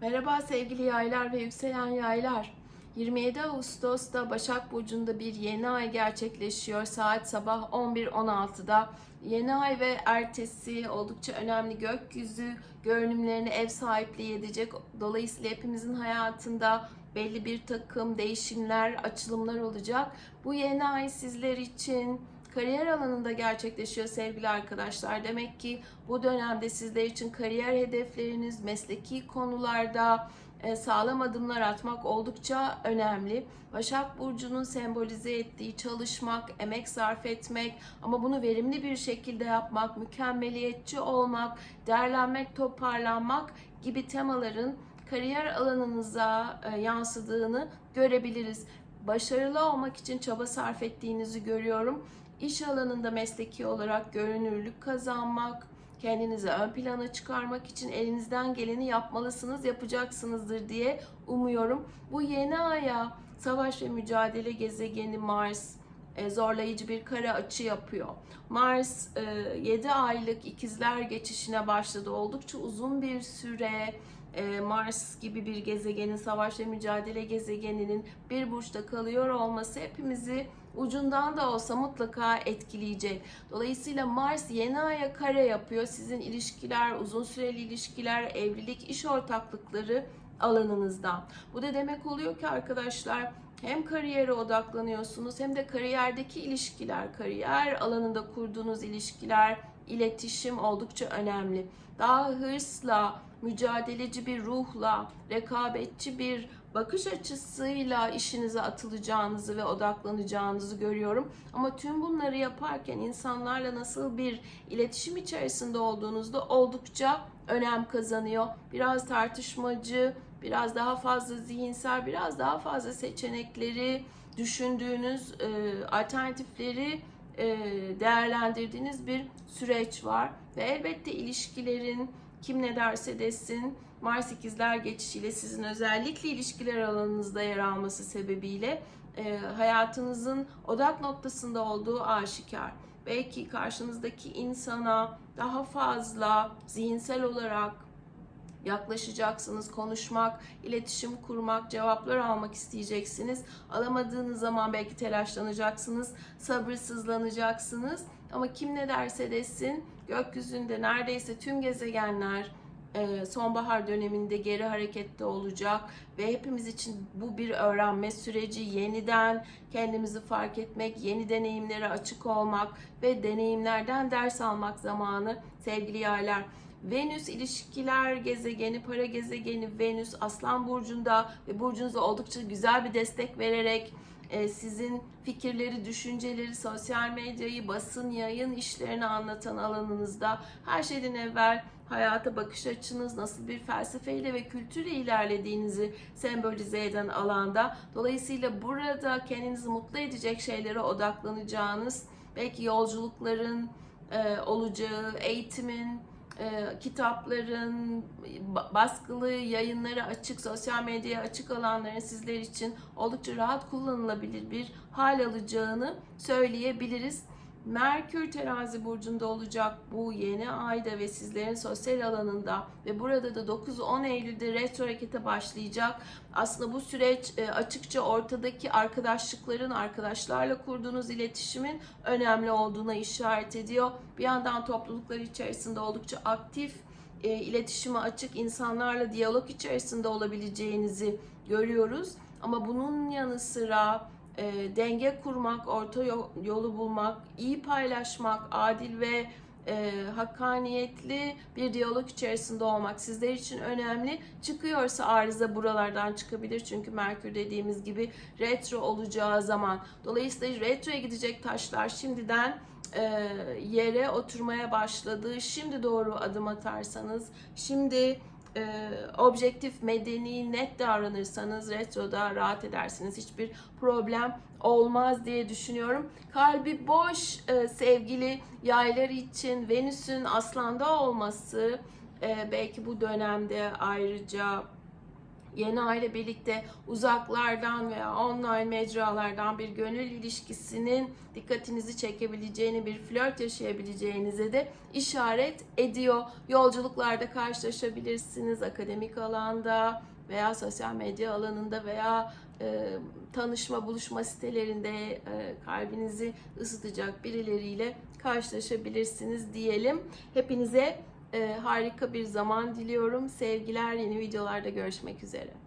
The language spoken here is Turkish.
Merhaba sevgili yaylar ve yükselen yaylar. 27 Ağustos'ta Başak Burcu'nda bir yeni ay gerçekleşiyor. Saat sabah 11.16'da. Yeni ay ve ertesi oldukça önemli gökyüzü görünümlerini ev sahipliği edecek. Dolayısıyla hepimizin hayatında belli bir takım değişimler, açılımlar olacak. Bu yeni ay sizler için kariyer alanında gerçekleşiyor sevgili arkadaşlar. Demek ki bu dönemde sizler için kariyer hedefleriniz, mesleki konularda e, sağlam adımlar atmak oldukça önemli. Başak Burcu'nun sembolize ettiği çalışmak, emek sarf etmek ama bunu verimli bir şekilde yapmak, mükemmeliyetçi olmak, değerlenmek, toparlanmak gibi temaların kariyer alanınıza e, yansıdığını görebiliriz. Başarılı olmak için çaba sarf ettiğinizi görüyorum. İş alanında mesleki olarak görünürlük kazanmak, kendinizi ön plana çıkarmak için elinizden geleni yapmalısınız, yapacaksınızdır diye umuyorum. Bu yeni aya savaş ve mücadele gezegeni Mars e, zorlayıcı bir kare açı yapıyor. Mars 7 aylık ikizler geçişine başladı. Oldukça uzun bir süre e, Mars gibi bir gezegenin, savaş ve mücadele gezegeninin bir burçta kalıyor olması hepimizi ucundan da olsa mutlaka etkileyecek. Dolayısıyla Mars yeni aya kare yapıyor. Sizin ilişkiler, uzun süreli ilişkiler, evlilik, iş ortaklıkları alanınızda. Bu da demek oluyor ki arkadaşlar hem kariyere odaklanıyorsunuz hem de kariyerdeki ilişkiler, kariyer alanında kurduğunuz ilişkiler, iletişim oldukça önemli. Daha hırsla, mücadeleci bir ruhla, rekabetçi bir bakış açısıyla işinize atılacağınızı ve odaklanacağınızı görüyorum. Ama tüm bunları yaparken insanlarla nasıl bir iletişim içerisinde olduğunuzda oldukça önem kazanıyor. Biraz tartışmacı, biraz daha fazla zihinsel, biraz daha fazla seçenekleri düşündüğünüz e, alternatifleri değerlendirdiğiniz bir süreç var ve elbette ilişkilerin kim ne derse desin Mars ikizler geçişiyle sizin özellikle ilişkiler alanınızda yer alması sebebiyle e, hayatınızın odak noktasında olduğu aşikar. Belki karşınızdaki insana daha fazla zihinsel olarak yaklaşacaksınız, konuşmak, iletişim kurmak, cevaplar almak isteyeceksiniz. Alamadığınız zaman belki telaşlanacaksınız, sabırsızlanacaksınız. Ama kim ne derse desin, gökyüzünde neredeyse tüm gezegenler e, sonbahar döneminde geri harekette olacak ve hepimiz için bu bir öğrenme süreci yeniden kendimizi fark etmek, yeni deneyimlere açık olmak ve deneyimlerden ders almak zamanı sevgili yaylar. Venüs ilişkiler gezegeni, para gezegeni Venüs Aslan burcunda ve burcunuza oldukça güzel bir destek vererek e, sizin fikirleri, düşünceleri, sosyal medyayı, basın, yayın işlerini anlatan alanınızda her şeyden evvel hayata bakış açınız, nasıl bir felsefeyle ve kültürle ilerlediğinizi sembolize eden alanda. Dolayısıyla burada kendinizi mutlu edecek şeylere odaklanacağınız, belki yolculukların e, olacağı, eğitimin, e, kitapların, baskılı yayınları açık, sosyal medyaya açık alanların sizler için oldukça rahat kullanılabilir bir hal alacağını söyleyebiliriz. Merkür terazi burcunda olacak bu yeni ayda ve sizlerin sosyal alanında ve burada da 9-10 Eylül'de retro harekete başlayacak. Aslında bu süreç e, açıkça ortadaki arkadaşlıkların, arkadaşlarla kurduğunuz iletişimin önemli olduğuna işaret ediyor. Bir yandan topluluklar içerisinde oldukça aktif, e, iletişime açık insanlarla diyalog içerisinde olabileceğinizi görüyoruz. Ama bunun yanı sıra e, denge kurmak, orta yolu bulmak, iyi paylaşmak, adil ve e, hakkaniyetli bir diyalog içerisinde olmak sizler için önemli. Çıkıyorsa arıza buralardan çıkabilir çünkü Merkür dediğimiz gibi retro olacağı zaman. Dolayısıyla retroya gidecek taşlar şimdiden e, yere oturmaya başladı. Şimdi doğru adım atarsanız, şimdi e, objektif, medeni, net davranırsanız retroda rahat edersiniz. Hiçbir problem olmaz diye düşünüyorum. Kalbi boş e, sevgili yaylar için Venüs'ün aslanda olması e, belki bu dönemde ayrıca yeni ay ile birlikte uzaklardan veya online mecralardan bir gönül ilişkisinin dikkatinizi çekebileceğini, bir flört yaşayabileceğinize de işaret ediyor. Yolculuklarda karşılaşabilirsiniz akademik alanda veya sosyal medya alanında veya e, tanışma, buluşma sitelerinde e, kalbinizi ısıtacak birileriyle karşılaşabilirsiniz diyelim. Hepinize harika bir zaman diliyorum. Sevgiler, yeni videolarda görüşmek üzere.